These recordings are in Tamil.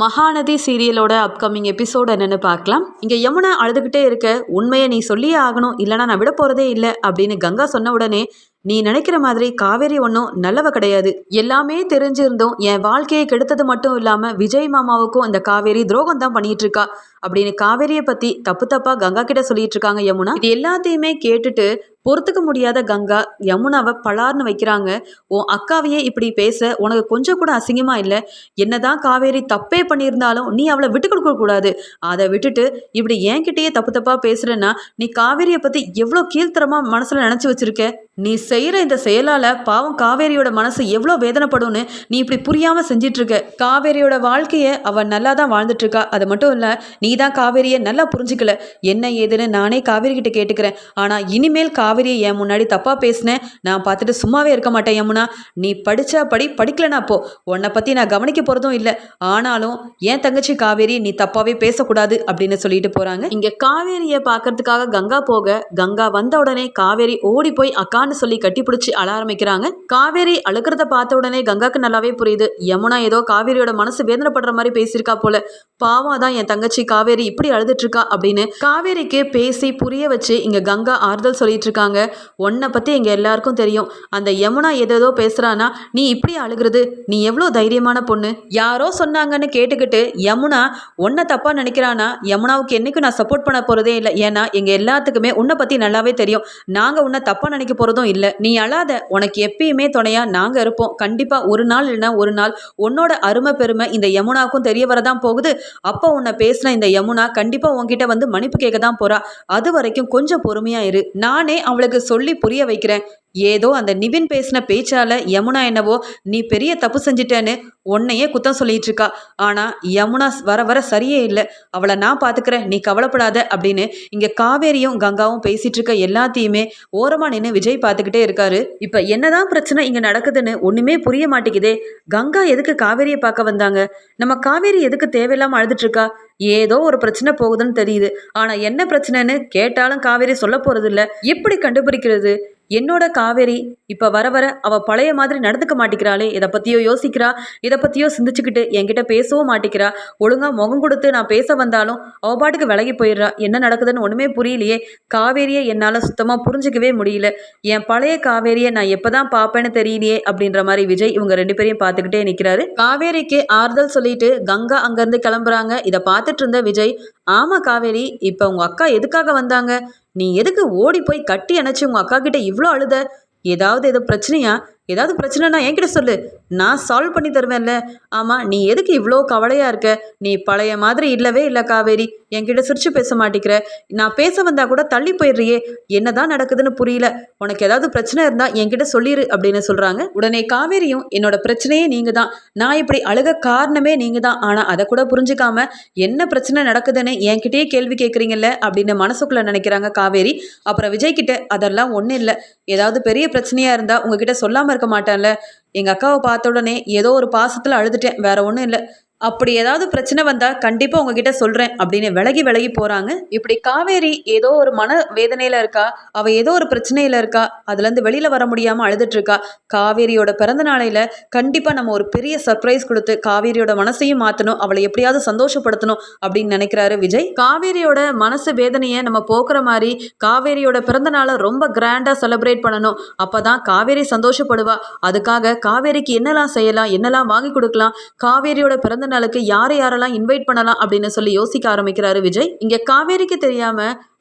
மகாநதி சீரியலோட அப்கமிங் எபிசோட் என்னன்னு பார்க்கலாம். இங்கே யமுனா அழுதுகிட்டே இருக்க உண்மையை நீ சொல்லியே ஆகணும் இல்லைனா நான் விட போகிறதே இல்லை அப்படின்னு கங்கா சொன்ன உடனே நீ நினைக்கிற மாதிரி காவேரி ஒன்றும் நல்லவ கிடையாது. எல்லாமே தெரிஞ்சிருந்தும். என் வாழ்க்கையை கெடுத்தது மட்டும் இல்லாமல் விஜய் மாமாவுக்கும் இந்த காவேரி துரோகம் தான் பண்ணிட்டு இருக்கா. அப்படின்னு காவேரியை பற்றி தப்பு தப்பாக கங்கா கிட்ட சொல்லிட்டு இருக்காங்க யமுனா. இது எல்லாத்தையுமே கேட்டுட்டு பொறுத்துக்க முடியாத கங்கா யமுனாவை பலார்னு வைக்கிறாங்க. உன் அக்காவையே இப்படி பேச உனக்கு கொஞ்சம் கூட அசிங்கமா இல்லை? என்னதான் காவேரி தப்பே பண்ணியிருந்தாலும் நீ அவளை விட்டு கொடுக்க கூடாது. அதை விட்டுட்டு இப்படி என்கிட்டயே தப்பு தப்பா பேசுறேன்னா நீ காவேரியை பத்தி எவ்வளோ கீழ்த்தரமா மனசுல நினைச்சு வச்சிருக்க? நீ செய்கிற இந்த செயலால் பாவம் காவேரியோட மனசு எவ்வளோ வேதனைப்படும்னு நீ இப்படி புரியாமல் செஞ்சிட்ருக்க. காவேரியோட வாழ்க்கையை அவள் நல்லா தான் வாழ்ந்துட்டுருக்கா அது மட்டும் இல்லை நீ தான் காவேரியை நல்லா புரிஞ்சுக்கல. என்ன ஏதுன்னு நானே காவேரி கிட்ட கேட்டுக்கிறேன். ஆனால் இனிமேல் காவேரியை என் முன்னாடி தப்பாக பேசினேன். நான் பார்த்துட்டு சும்மாவே இருக்க மாட்டேன் யமுனா. நீ படித்தா படி படிக்கலனா போ. உன்னை பற்றி நான் கவனிக்க போகிறதும் இல்லை. ஆனாலும் என் தங்கச்சி காவேரி நீ தப்பாகவே பேசக்கூடாது அப்படின்னு சொல்லிட்டு போகிறாங்க இங்கே காவேரியை பார்க்கறதுக்காக கங்கா போக கங்கா வந்த உடனே காவேரி ஓடி போய் அக்கான்னு சொல்லி கட்டிப்பிடிச்சு அழ ஆரம்பிக்கிறாங்க. காவேரி அழுக்கிறத பார்த்த உடனே கங்காக்கு நல்லாவே புரியுது. யமுனா ஏதோ காவேரியோட மனசு வேதனைப்படுற மாதிரி பேசியிருக்கா போல. பாவம் தான் என் தங்கச்சி காவேரி இப்படி அழுதுட்டு இருக்கா அப்படின்னு காவேரிக்கு பேசி புரிய வச்சு இங்க கங்கா ஆறுதல் சொல்லிட்டு இருக்காங்க. உன்னை பத்தி எங்க எல்லாருக்கும் தெரியும். அந்த யமுனா ஏதேதோ பேசுறானா நீ இப்படி அழுகிறது? நீ எவ்வளோ தைரியமான பொண்ணு? யாரோ சொன்னாங்கன்னு கேட்டுக்கிட்டு யமுனா உன்னை தப்பா நினைக்கிறானா யமுனாவுக்கு என்னைக்கும் நான் சப்போர்ட் பண்ண போறதே இல்லை. ஏன்னா எங்க எல்லாத்துக்குமே உன்னை பத்தி நல்லாவே தெரியும். நாங்க உன்னை தப்பா நினைக்க போறதும் இல்லை. நீ அழாத உனக்கு எப்பயுமே துணையா நாங்க இருப்போம். கண்டிப்பா ஒரு நாள் இல்லைன்னா ஒரு நாள் உன்னோட அருமை பெருமை இந்த யமுனாவுக்கும் தெரிய வரதான் போகுது. அப்போ உன்னை பேசின இந்த யமுனா கண்டிப்பா உன்கிட்ட வந்து மன்னிப்பு கேட்க தான் போறா. அது வரைக்கும் கொஞ்சம் பொறுமையா இரு. நானே அவளுக்கு சொல்லி புரிய வைக்கிறேன். ஏதோ அந்த நிவின் பேசின பேச்சால யமுனா என்னவோ நீ பெரிய தப்பு செஞ்சிட்டேன்னு உன்னையே குத்தம் சொல்லிட்டு இருக்கா. ஆனா யமுனா வர வர சரியே இல்லை. அவளை நான் பாத்துக்கிறேன். நீ கவலைப்படாத அப்படின்னு இங்க காவேரியும் கங்காவும் பேசிட்டு இருக்க எல்லாத்தையுமே ஓரமா நின்று விஜய் பார்த்துக்கிட்டே இருக்காரு. இப்ப என்னதான் பிரச்சனை இங்க நடக்குதுன்னு ஒண்ணுமே புரிய மாட்டேங்குதே. கங்கா எதுக்கு காவேரியை பார்க்க வந்தாங்க? நம்ம காவேரி எதுக்கு தேவையில்லாம அழுதுட்டு இருக்கா? ஏதோ ஒரு பிரச்சனை போகுதுன்னு தெரியுது. ஆனா என்ன பிரச்சனைன்னு கேட்டாலும் காவேரி சொல்ல போறது இல்ல எப்படி கண்டுபிடிக்கிறது? என்னோட காவேரி இப்போ வர வர அவள் பழைய மாதிரி நடந்துக்க மாட்டேங்கிறாளே இதை பற்றியோ யோசிக்கிறா? இதை பற்றியோ சிந்திச்சுக்கிட்டு என்கிட்ட பேசவும் மாட்டேங்கிறா ஒழுங்கா முகம் கொடுத்து நான் பேச வந்தாலும் அவ பாட்டுக்கு விலகி போயிடுறா. என்ன நடக்குதுன்னு ஒன்றுமே புரியலையே. காவேரியை என்னால் சுத்தமாக புரிஞ்சுக்கவே முடியல. என் பழைய காவேரியை நான் எப்போ தான் பார்ப்பேன்னு தெரியலையே அப்படின்ற மாதிரி விஜய் இவங்க ரெண்டு பேரையும் பார்த்துக்கிட்டே நிற்கிறாரு காவேரிக்கு ஆறுதல் சொல்லிட்டு கங்கா அங்கேருந்து கிளம்புறாங்க. இதை பார்த்துட்டு இருந்த விஜய் ஆமாம் காவேரி இப்போ உங்கள் அக்கா எதுக்காக வந்தாங்க? நீ எதுக்கு ஓடி போய் கட்டி அணைச்சு உங்க அக்கா கிட்ட இவ்வளோ அழுத? ஏதாவது எது பிரச்சனையா? ஏதாவது பிரச்சனைனா என்கிட்ட சொல்லு. நான் சால்வ் பண்ணி தருவேன்ல. ஆமாம் நீ எதுக்கு இவ்வளோ கவலையாக இருக்க? நீ பழைய மாதிரி இல்லவே இல்லை காவேரி. என்கிட்ட சிரிச்சு பேச மாட்டேங்கிற நான் பேச வந்தால் கூட தள்ளி போயிடுறியே. என்னதான் நடக்குதுன்னு புரியல. உனக்கு ஏதாவது பிரச்சனை இருந்தால் என்கிட்ட சொல்லிடு அப்படின்னு சொல்கிறாங்க உடனே காவேரியும் என்னோட பிரச்சனையே நீங்கள் தான் நான் இப்படி அழுக காரணமே நீங்கள் தான் ஆனால் அதை கூட புரிஞ்சுக்காம என்ன பிரச்சனை நடக்குதுன்னு என்கிட்டயே கேள்வி கேட்குறீங்கல்ல அப்படின்னு மனசுக்குள்ளே நினைக்கிறாங்க காவேரி. அப்புறம் விஜய்கிட்ட அதெல்லாம் ஒன்றும் இல்லை. ஏதாவது பெரிய பிரச்சனையாக இருந்தால் உங்ககிட்ட சொல்லாமல் இருக்க மாட்டேன்ல. எங்கள் அக்காவை பார்த்த உடனே ஏதோ ஒரு பாசத்தில் அழுதுட்டேன். வேற ஒன்றும் இல்லை. அப்படி ஏதாவது பிரச்சனை வந்தால் கண்டிப்பாக உங்ககிட்ட சொல்கிறேன் அப்படின்னு விலகி விலகி போகிறாங்க இப்படி காவேரி ஏதோ ஒரு மன வேதனையில் இருக்கா? அவள் ஏதோ ஒரு பிரச்சனையில் இருக்கா? அதுலேருந்து வெளியில் வர முடியாமல் அழுதுட்டுருக்கா காவேரியோட பிறந்த நாளையில் கண்டிப்பாக நம்ம ஒரு பெரிய சர்ப்ரைஸ் கொடுத்து காவேரியோட மனசையும் மாற்றணும் அவளை எப்படியாவது சந்தோஷப்படுத்தணும் அப்படின்னு நினைக்கிறாரு விஜய். காவேரியோட மனசு வேதனையை நம்ம போக்குற மாதிரி காவேரியோட பிறந்த நாளை ரொம்ப கிராண்டாக செலிப்ரேட் பண்ணணும். அப்போ தான் காவேரி சந்தோஷப்படுவா. அதுக்காக காவேரிக்கு என்னெல்லாம் செய்யலாம் என்னெல்லாம் வாங்கி கொடுக்கலாம் காவேரியோட பிறந்த நாளுக்கு யாரை யாரெல்லாம் இன்வைட் பண்ணலாம் அப்படின்னு சொல்லி யோசிக்க ஆரம்பிக்கிறாரு விஜய். இங்கே காவேரிக்கு தெரியாம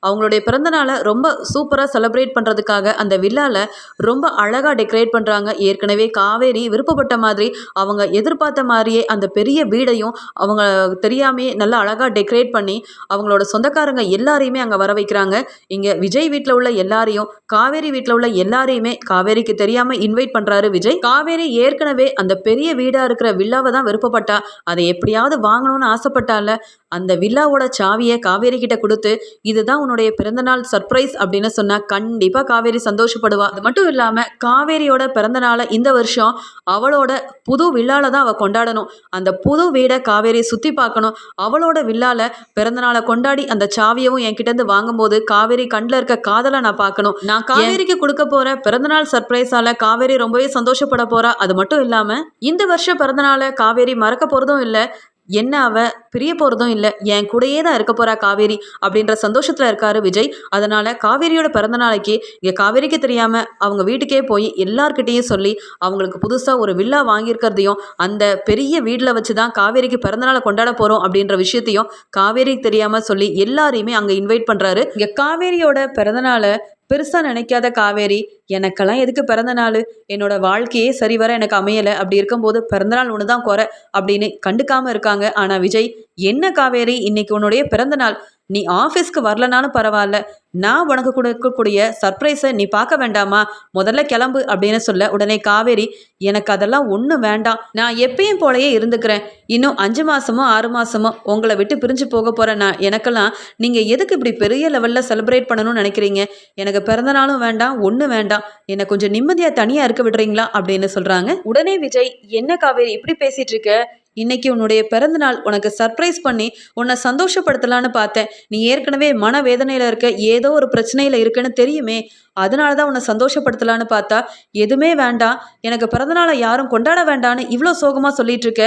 அவங்களுடைய பிறந்தநாளை ரொம்ப சூப்பராக செலிப்ரேட் பண்ணுறதுக்காக அந்த வில்லாவில் ரொம்ப அழகாக டெக்கரேட் பண்ணுறாங்க ஏற்கனவே காவேரி விருப்பப்பட்ட மாதிரி அவங்க எதிர்பார்த்த மாதிரியே அந்த பெரிய வீடையும் அவங்க தெரியாமே நல்லா அழகாக டெக்கரேட் பண்ணி அவங்களோட சொந்தக்காரங்க எல்லாரையுமே அங்கே வர வைக்கிறாங்க. இங்கே விஜய் வீட்டில் உள்ள எல்லாரையும் காவேரி வீட்டில் உள்ள எல்லாரையுமே காவேரிக்கு தெரியாமல் இன்வைட் பண்ணுறாரு விஜய். காவேரி ஏற்கனவே அந்த பெரிய வீடாக இருக்கிற வில்லாவை தான் விருப்பப்பட்டா. அதை எப்படியாவது வாங்கணும்னு ஆசைப்பட்டால அந்த வில்லாவோட சாவியை காவேரி கிட்ட கொடுத்து இதுதான் உன்னுடைய பிறந்தநாள் சர்ப்ரைஸ் அப்படின்னு சொன்னால் கண்டிப்பாக காவேரி சந்தோஷப்படுவா. அது மட்டும் இல்லாமல் காவேரியோட பிறந்தநாளை இந்த வருஷம் அவளோட புது வில்லால தான் அவள் கொண்டாடணும். அந்த புது வீடை காவேரி சுற்றி பார்க்கணும். அவளோட வில்லால பிறந்தநாளை கொண்டாடி அந்த சாவியவும் என்கிட்ட இருந்து வாங்கும்போது காவேரி கண்ணில் இருக்க காதலை நான் பார்க்கணும். நான் காவேரிக்கு கொடுக்க போகிற பிறந்தநாள் சர்ப்ரைஸால காவேரி ரொம்பவே சந்தோஷப்பட போறா. அது மட்டும் இல்லாமல் இந்த வருஷம் பிறந்தநாளை காவேரி மறக்க போகிறதும் இல்லை. என்ன அவ? பிரிய போகிறதும் இல்லை. என் கூடயே தான் இருக்க போறா காவேரி அப்படின்ற சந்தோஷத்தில் இருக்காரு விஜய். அதனால் காவேரியோட பிறந்த நாளைக்கு இங்கே காவேரிக்கு தெரியாமல் அவங்க வீட்டுக்கே போய் எல்லார்கிட்டேயும் சொல்லி அவங்களுக்கு புதுசாக ஒரு வில்லா வாங்கியிருக்கிறதையும் அந்த பெரிய வீட்டில் வச்சு தான் காவேரிக்கு பிறந்தநாளை கொண்டாட போகிறோம் அப்படின்ற விஷயத்தையும் காவேரிக்கு தெரியாமல் சொல்லி எல்லாரையுமே அங்கே இன்வைட் பண்ணுறாரு இங்கே காவேரியோட பிறந்தநாளை பெருசாக நினைக்காத காவேரி எனக்கெல்லாம் எதுக்கு பிறந்த நாள்? என்னோட வாழ்க்கையே சரிவர எனக்கு அமையலை. அப்படி இருக்கும்போது பிறந்தநாள் ஒன்று தான் குறை அப்படின்னு கண்டுக்காமல் இருக்காங்க. ஆனால் விஜய் என்ன காவேரி? இன்னைக்கு உன்னுடைய பிறந்த நாள். நீ ஆஃபீஸ்க்கு வரலனாலும் பரவாயில்ல. நான் உனக்கு கொடுக்கக்கூடிய சர்ப்ரைஸை நீ பார்க்க வேண்டாமா? முதல்ல கிளம்பு அப்படின்னு சொல்ல உடனே காவேரி எனக்கு அதெல்லாம் ஒன்றும் வேண்டாம். நான் எப்பயும் போலயே இருந்துக்கிறேன். இன்னும் அஞ்சு மாதமோ ஆறு மாதமோ உங்களை விட்டு பிரிஞ்சு போக போகிறேன் நான் எனக்கெல்லாம் நீங்கள் எதுக்கு இப்படி பெரிய லெவலில் செலிப்ரேட் பண்ணணும்னு நினைக்கிறீங்க? எனக்கு பிறந்த நாளும் வேண்டாம் ஒன்றும் வேண்டாம். என்னை கொஞ்சம் நிம்மதியாக தனியாக இருக்க விடுறீங்களா அப்படின்னு சொல்கிறாங்க உடனே விஜய் என்ன காவேரி இப்படி பேசிகிட்டு இருக்க? இன்னைக்கு உன்னுடைய பிறந்த நாள். உனக்கு சர்ப்ரைஸ் பண்ணி உன்னை சந்தோஷப்படுத்தலான்னு பார்த்தேன். நீ ஏற்கனவே மன வேதனையில் இருக்க ஏதோ ஒரு பிரச்சனையில் இருக்குன்னு தெரியுமே. அதனால தான் உன்னை சந்தோஷப்படுத்தலான்னு பார்த்தா. எதுவுமே வேண்டாம். எனக்கு பிறந்தநாளை யாரும் கொண்டாட வேண்டான்னு இவ்வளோ சோகமாக சொல்லிட்டு இருக்க.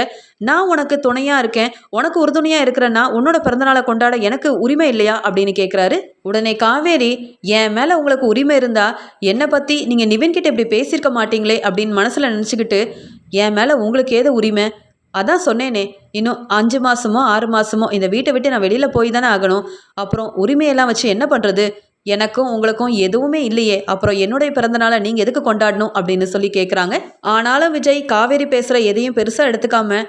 நான் உனக்கு துணையாக இருக்கேன். உனக்கு உறுதுணையாக இருக்கிறேன்னா உன்னோட பிறந்தநாளை கொண்டாட எனக்கு உரிமை இல்லையா? அப்படின்னு கேட்குறாரு உடனே காவேரி என் மேலே உங்களுக்கு உரிமை இருந்தால் என்னை பற்றி நீங்கள் நிவின்கிட்ட இப்படி பேசியிருக்க மாட்டீங்களே? அப்படின்னு மனசில் நினச்சிக்கிட்டு என் மேலே உங்களுக்கு ஏதோ உரிமை? அதான் சொன்னேனே இன்னும் அஞ்சு மாதமோ ஆறு மாதமோ இந்த வீட்டை விட்டு நான் வெளியில் போய் தானே ஆகணும். அப்புறம் உரிமையெல்லாம் வச்சு என்ன பண்ணுறது எனக்கும் உங்களுக்கும் எதுவுமே இல்லையே. அப்புறம் என்னுடைய பிறந்தநாளை நீங்கள் எதுக்கு கொண்டாடணும் அப்படின்னு சொல்லி கேட்குறாங்க ஆனாலும் விஜய் காவேரி பேசுகிற எதையும் பெருசாக எடுத்துக்காம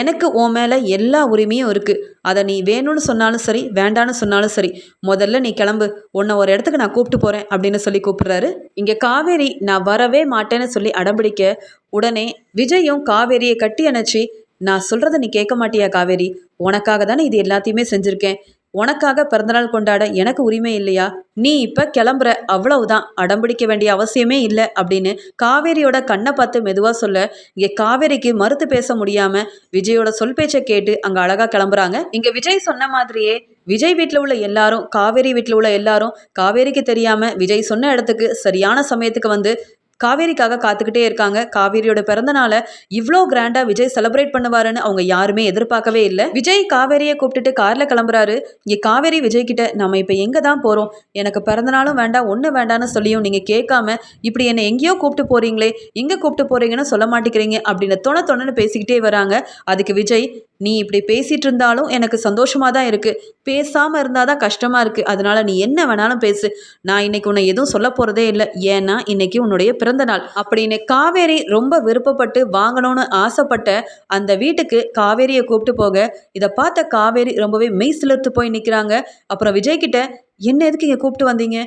எனக்கு உன் மேலே எல்லா உரிமையும் இருக்குது அதை நீ வேணும்னு சொன்னாலும் சரி வேண்டான்னு சொன்னாலும் சரி முதல்ல நீ கிளம்பு. உன்னை ஒரு இடத்துக்கு நான் கூப்பிட்டு போகிறேன் அப்படின்னு சொல்லி கூப்பிடுறாரு. இங்கே காவேரி நான் வரவே மாட்டேன்னு சொல்லி அடம்பிடிக்க உடனே விஜயும் காவேரியை கட்டி அணைச்சி நான் சொல்கிறத நீ கேட்க மாட்டியா காவேரி? உனக்காக தானே இது எல்லாத்தையுமே செஞ்சுருக்கேன். உனக்காக பிறந்தநாள் கொண்டாட எனக்கு உரிமை இல்லையா? நீ இப்போ கிளம்புற. அவ்வளவுதான். அடம்பிடிக்க வேண்டிய அவசியமே இல்லை அப்படின்னு காவேரியோட கண்ணை பார்த்து மெதுவாக சொல்ல இங்கே காவேரிக்கு மறுத்து பேச முடியாம விஜயோட சொல் பேச்சை கேட்டு அங்கே அழகாக கிளம்புறாங்க. இங்கே விஜய் சொன்ன மாதிரியே விஜய் வீட்டில் உள்ள எல்லாரும் காவேரி வீட்டில் உள்ள எல்லாரும் காவேரிக்கு தெரியாமல் விஜய் சொன்ன இடத்துக்கு சரியான சமயத்துக்கு வந்து காவேரிக்காக காத்துக்கிட்டே இருக்காங்க. காவேரியோட பிறந்தநாளை இவ்வளோ கிராண்டாக விஜய் செலிப்ரேட் பண்ணுவாருன்னு அவங்க யாருமே எதிர்பார்க்கவே இல்லை. விஜய் காவேரியை கூப்பிட்டுட்டு காரில் கிளம்புறாரு. இங்கே காவேரி விஜய் கிட்ட நம்ம இப்போ எங்கே தான் போகிறோம் எனக்கு பிறந்த நாளும் வேண்டாம் ஒன்று வேண்டாம்னு சொல்லியும் நீங்கள் கேட்காம இப்படி என்னை எங்கேயோ கூப்பிட்டு போகிறீங்களே எங்கே கூப்பிட்டு போகிறீங்கன்னு சொல்ல மாட்டேங்கிறீங்க அப்படின்னு தொண தொணன்னு பேசிக்கிட்டே வராங்க. அதுக்கு விஜய் நீ இப்படி பேசிகிட்டு இருந்தாலும் எனக்கு சந்தோஷமாக தான் இருக்குது பேசாமல் இருந்தால் தான் கஷ்டமாக இருக்குது அதனால் நீ என்ன வேணாலும் பேசு. நான் இன்னைக்கு உன்னை எதுவும் சொல்ல போகிறதே இல்லை. ஏன்னா இன்னைக்கு உன்னுடைய பிறந்த நாள். அப்படின்னு காவேரி ரொம்ப விருப்பப்பட்டு வாங்கணும்னு ஆசைப்பட்ட அந்த வீட்டுக்கு காவேரியை கூப்பிட்டு போக இதை பார்த்த காவேரி ரொம்பவே மெய் சிலிர்த்து போய் நிற்கிறாங்க அப்புறம் விஜய்கிட்ட என்ன எதுக்கு இங்கே கூப்பிட்டு வந்தீங்க?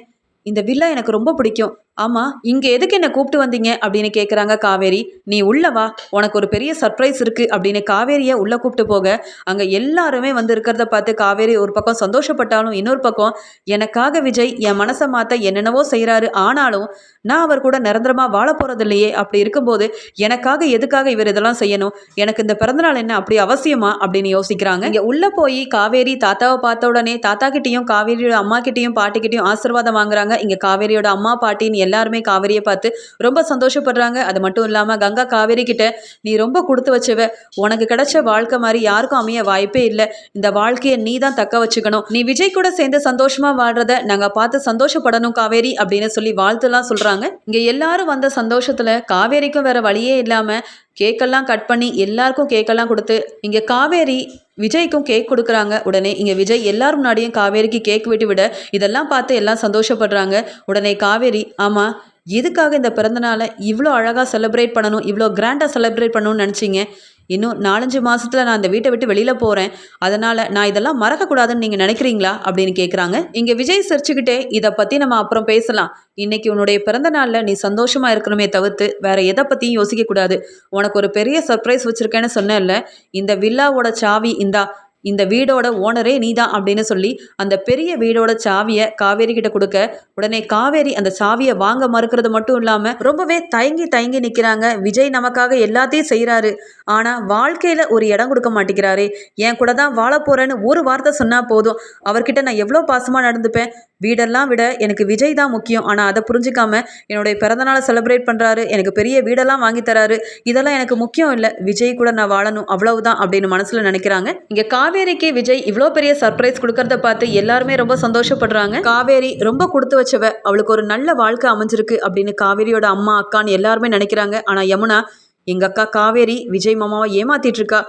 இந்த வில்லா எனக்கு ரொம்ப பிடிக்கும். ஆமாம் இங்கே எதுக்கு என்னை கூப்பிட்டு வந்தீங்க? அப்படின்னு கேட்குறாங்க காவேரி. நீ உள்ளே வா உனக்கு ஒரு பெரிய சர்ப்ரைஸ் இருக்குது அப்படின்னு காவேரியை உள்ளே கூப்பிட்டு போக அங்கே எல்லாருமே வந்து இருக்கிறத பார்த்து காவேரி ஒரு பக்கம் சந்தோஷப்பட்டாலும் இன்னொரு பக்கம் எனக்காக விஜய் என் மனசை மாற்ற என்னென்னவோ செய்கிறாரு ஆனாலும் நான் அவர் கூட நிரந்தரமாக வாழ போகிறது இல்லையே அப்படி இருக்கும்போது எனக்காக எதுக்காக இவர் இதெல்லாம் செய்யணும்? எனக்கு இந்த பிறந்தநாள் என்ன அப்படி அவசியமா? அப்படின்னு யோசிக்கிறாங்க. இங்கே உள்ளே போய் காவேரி தாத்தாவை பார்த்த உடனே தாத்தா கிட்டேயும் காவேரியோட அம்மா கிட்டேயும் பாட்டிக்கிட்டேயும் ஆசீர்வாதம் வாங்குறாங்க. இங்கே காவேரியோட அம்மா பாட்டின்னு எல்லாருமே காவேரியை பார்த்து ரொம்ப சந்தோஷப்படுறாங்க. அது மட்டும் இல்லாமல் கங்கா காவேரி கிட்ட நீ ரொம்ப கொடுத்து வச்சவ. உனக்கு கிடைச்ச வாழ்க்கை மாதிரி யாருக்கும் அமைய வாய்ப்பே இல்லை. இந்த வாழ்க்கையை நீ தான் தக்க வச்சுக்கணும். நீ விஜய் கூட சேர்ந்து சந்தோஷமா வாழ்றத நாங்கள் பார்த்து சந்தோஷப்படணும் காவேரி அப்படின்னு சொல்லி வாழ்த்துலாம் சொல்றாங்க. இங்க எல்லாரும் வந்த சந்தோஷத்துல காவேரிக்கும் வேற வழியே இல்லாம கேக்கெல்லாம் கட் பண்ணி எல்லாருக்கும் கேக்கெல்லாம் கொடுத்து இங்கே காவேரி விஜய்க்கும் கேக் கொடுக்குறாங்க. உடனே இங்கே விஜய் எல்லார் முன்னாடியும் காவேரிக்கு கேக் விட்டு விட இதெல்லாம் பார்த்து எல்லாம் சந்தோஷப்படுறாங்க. உடனே காவேரி ஆமாம் எதுக்காக இந்த பிறந்தநாளை இவ்வளோ அழகாக செலிப்ரேட் பண்ணணும் இவ்வளோ கிராண்டாக செலிப்ரேட் பண்ணணும்னு நினச்சிங்க? இன்னும் நாலஞ்சு மாதத்தில் நான் இந்த வீட்டை விட்டு வெளியில் போகிறேன் அதனால் நான் இதெல்லாம் மறக்கக்கூடாதுன்னு நீங்கள் நினைக்கிறீங்களா? அப்படின்னு கேட்குறாங்க இங்கே விஜய் சிரிச்சுக்கிட்டே இதை பற்றி நம்ம அப்புறம் பேசலாம். இன்னைக்கு உன்னுடைய பிறந்த நாளில் நீ சந்தோஷமாக இருக்கணுமே தவிர்த்து வேற எதை பற்றியும் யோசிக்கக்கூடாது. உனக்கு ஒரு பெரிய சர்ப்ரைஸ் வச்சுருக்கேன்னு சொன்னேன்ல. இந்த வில்லாவோட சாவி இந்தா இந்த வீடோட ஓனரே நீதான் அப்படின்னு சொல்லி அந்த பெரிய வீடோட சாவியை காவேரி கிட்ட கொடுக்க உடனே காவேரி அந்த சாவியை வாங்க மறுக்கிறது மட்டும் இல்லாமல் ரொம்பவே தயங்கி தயங்கி நிற்கிறாங்க விஜய் நமக்காக எல்லாத்தையும் செய்கிறாரு ஆனால் வாழ்க்கையில் ஒரு இடம் கொடுக்க மாட்டேங்கிறாரு. என் கூட தான் வாழ போறேன்னு ஒரு வார்த்தை சொன்னால் போதும். அவர்கிட்ட நான் எவ்வளோ பாசமாக நடந்துப்பேன்? வீடெல்லாம் விட எனக்கு விஜய் தான் முக்கியம். ஆனால் அதை புரிஞ்சிக்காம என்னுடைய பிறந்தநாளை செலிப்ரேட் பண்ணுறாரு எனக்கு பெரிய வீடெல்லாம் வாங்கி தராரு. இதெல்லாம் எனக்கு முக்கியம் இல்லை. விஜய் கூட நான் வாழணும். அவ்வளவுதான் அப்படின்னு மனசில் நினைக்கிறாங்க. இங்கே காவேரிக்கு விஜய் இவ்வளோ பெரிய சர்ப்ரைஸ் கொடுக்கறத பார்த்து எல்லாருமே ரொம்ப சந்தோஷப்படுறாங்க. காவேரி ரொம்ப கொடுத்து வச்சவ. அவளுக்கு ஒரு நல்ல வாழ்க்கை அமைஞ்சிருக்கு அப்படின்னு காவேரியோட அம்மா அக்கான்னு எல்லாருமே நினைக்கிறாங்க. ஆனால் யமுனா எங்கள் அக்கா காவேரி விஜய் மாமாவை ஏமாத்திட்டு இருக்கா?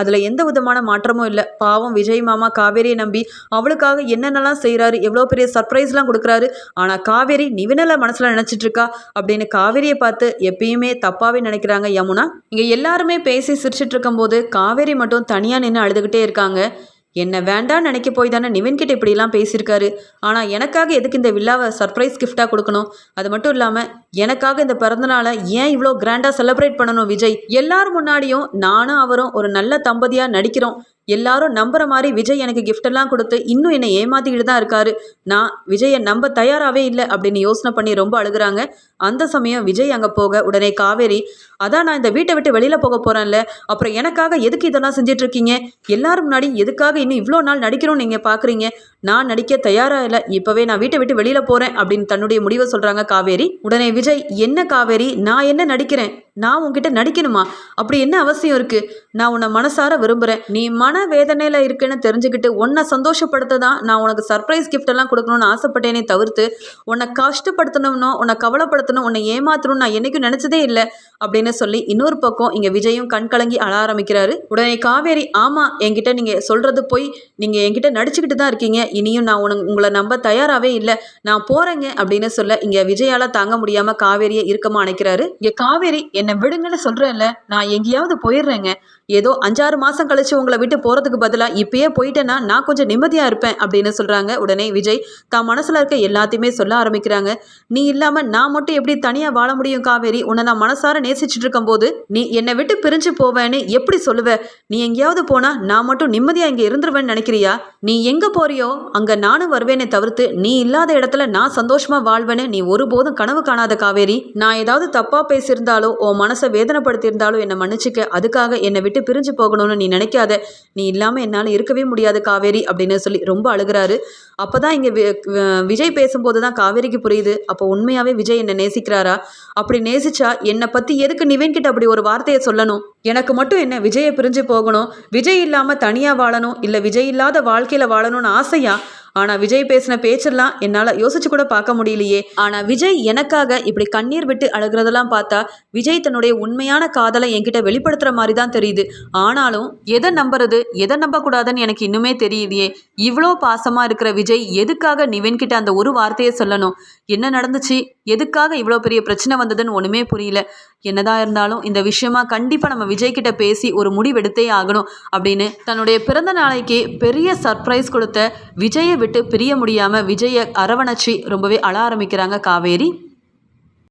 அதில் எந்த விதமான மாற்றமும் இல்லை. பாவம் விஜய் மாமா காவேரியை நம்பி அவளுக்காக என்னென்னலாம் செய்கிறாரு எவ்வளோ பெரிய சர்ப்ரைஸ்லாம் கொடுக்குறாரு ஆனால் காவேரி நிவினலை மனசில் நினச்சிட்டு இருக்கா அப்படின்னு காவேரியை பார்த்து எப்பயுமே தப்பாகவே நினைக்கிறாங்க யமுனா. இங்கே எல்லாருமே பேசி சிரிச்சிட்டு இருக்கும்போது காவேரி மட்டும் தனியாக நின்று அழுதுகிட்டே இருக்காங்க. என்ன வேண்டான்னு நினைக்க போய் தானே நிவின்கிட்ட இப்படிலாம் பேசியிருக்காரு. ஆனால் எனக்காக எதுக்கு இந்த வில்லாவை சர்ப்ரைஸ் கிஃப்டாக கொடுக்கணும்? அது மட்டும் இல்லாமல் எனக்காக இந்த பிறந்தநாளை ஏன் இவ்வளோ கிராண்டாக செலிப்ரேட் பண்ணணும் விஜய்? எல்லாரும் முன்னாடியும் நானும் அவரும் ஒரு நல்ல தம்பதியாக நடிக்கிறோம். எல்லாரும் நம்புற மாதிரி விஜய் எனக்கு கிஃப்டெல்லாம் கொடுத்து இன்னும் என்னை ஏமாத்திக்கிட்டு தான் இருக்காரு. நான் விஜயை நம்ப தயாராகவே இல்லை அப்படின்னு யோசனை பண்ணி ரொம்ப அழுகுறாங்க. அந்த சமயம் விஜய் அங்கே போக உடனே காவேரி அதான் நான் இந்த வீட்டை விட்டு வெளியில் போக போகிறேன்ல அப்புறம் எனக்காக எதுக்கு இதெல்லாம் செஞ்சிட்ருக்கீங்க எல்லாரும் முன்னாடி எதுக்காக இன்னும் இவ்வளோ நாள் நடிக்கணும்னு நீங்கள் பார்க்குறீங்க நான் நடிக்க தயாராக இல்லை. இப்போவே நான் வீட்டை விட்டு வெளியில் போகிறேன் அப்படின்னு தன்னுடைய முடிவை சொல்கிறாங்க காவேரி. உடனே விஜய் என்ன காவேரி? நான் என்ன நடிக்கிறேன்? நான் உன்கிட்ட நடிக்கணுமா? அப்படி என்ன அவசியம் இருக்குது நான் உன்னை மனசார விரும்புகிறேன் நீ மன வேதனையில் இருக்குன்னு தெரிஞ்சுக்கிட்டு உன்னை சந்தோஷப்படுத்த தான் நான் உனக்கு சர்ப்ரைஸ் கிஃப்ட் எல்லாம் கொடுக்கணும்னு ஆசைப்பட்டேனே தவிர்த்து உன்னை கஷ்டப்படுத்தணும்னோ உன்னை கவலைப்படுத்தணும் உன்னை ஏமாத்தணும்னு நான் என்னைக்கும் நினச்சதே இல்லை அப்படின்னு சொல்லி இன்னொரு பக்கம் இங்கே விஜயும் கண் கலங்கி அழ ஆரம்பிக்கிறாரு. உடனே காவேரி ஆமாம் என்கிட்ட நீங்கள் சொல்கிறது போய் நீங்கள் என்கிட்ட நடிச்சுக்கிட்டு தான் இருக்கீங்க. இனியும் நான் உனக்கு உங்களை நம்ப தயாராகவே இல்லை. நான் போகிறேங்க அப்படின்னு சொல்ல இங்கே விஜயால தாங்க முடியாமல் காவேரியை இறுக்கமாக அணைக்கிறாரு. இங்கே காவேரி என்ன விடுங்கன்னு சொல்கிறேன்ல நான் எங்கேயாவது போயிடுறேங்க. ஏதோ அஞ்சாறு மாதம் கழிச்சு உங்களை விட்டு போகிறதுக்கு பதிலாக இப்பயே போயிட்டேன்னா நான் கொஞ்சம் நிம்மதியாக இருப்பேன் அப்படின்னு சொல்கிறாங்க உடனே விஜய் தான் மனசில் இருக்க எல்லாத்தையுமே சொல்ல ஆரம்பிக்கிறாங்க. நீ இல்லாமல் நான் மட்டும் எப்படி தனியாக வாழ முடியும் காவேரி? உன்னை நான் மனசார நேசிச்சுட்டு இருக்கும்போது நீ என்னை விட்டு பிரிஞ்சு போவேன்னு எப்படி சொல்லுவ? நீ எங்கேயாவது போனா நான் மட்டும் நிம்மதியாக இங்கே இருந்துருவேன்னு நினைக்கிறியா? நீ எங்கே போறியோ அங்கே நானும் வருவேனே தவிர்த்து நீ இல்லாத இடத்துல நான் சந்தோஷமாக வாழ்வேன்னு நீ ஒருபோதும் கனவு காணாத காவேரி. நான் ஏதாவது தப்பாக பேசியிருந்தாலோ உன் மனசை வேதனைப்படுத்தியிருந்தாலோ என்னை மன்னிச்சுக்க அதுக்காக என்னை விட்டு பிரிஞ்சு போகணும்னு நீ நினைக்காத. நீ இல்லாமல் என்னால் இருக்கவே முடியாது காவேரி அப்படின்னு சொல்லி ரொம்ப அழுகிறாரு. அப்போ தான் இங்கே விஜய் பேசும்போது தான் காவேரிக்கு புரியுது. அப்போ உண்மையாகவே விஜய் என்னை நேசிக்கிறாரா? அப்படி நேசிச்சா என்னை பற்றி எதுக்கு நிவின் கிட்ட அப்படி ஒரு வார்த்தையை சொல்லணும்? எனக்கு மட்டும் என்ன விஜயை பிரிஞ்சு போகணும்? விஜய் இல்லாமல் தனியாக வாழணும்? இல்லை விஜய் இல்லாத வாழ்க்கையில் வாழணும்னு ஆசையா? ஆனால் விஜய் பேசின பேச்செல்லாம் என்னால் யோசிச்சு கூட பார்க்க முடியலையே. ஆனால் விஜய் எனக்காக இப்படி கண்ணீர் விட்டு அழுகிறதெல்லாம் பார்த்தா விஜய் தன்னுடைய உண்மையான காதலை என்கிட்ட வெளிப்படுத்துகிற மாதிரி தான் தெரியுது. ஆனாலும் எதை நம்புறது எதை நம்பக்கூடாதுன்னு எனக்கு இன்னுமே தெரியலையே. இவ்வளோ பாசமாக இருக்கிற விஜய் எதுக்காக நிவின் கிட்ட அந்த ஒரு வார்த்தையை சொல்லணும்? என்ன நடந்துச்சு? எதுக்காக இவ்வளோ பெரிய பிரச்சனை வந்ததுன்னு ஒன்றுமே புரியல. என்னதான் இருந்தாலும் இந்த விஷயமா கண்டிப்பாக நம்ம விஜய் கிட்ட பேசி ஒரு முடிவெடுத்தே ஆகணும் அப்படின்னு தன்னுடைய பிறந்த நாளைக்கு பெரிய சர்ப்ரைஸ் கொடுத்த விஜயை விட்டு பிரிய முடியாமல் விஜயை அரவணைச்சி ரொம்பவே அழ ஆரம்பிக்கிறாங்க காவேரி.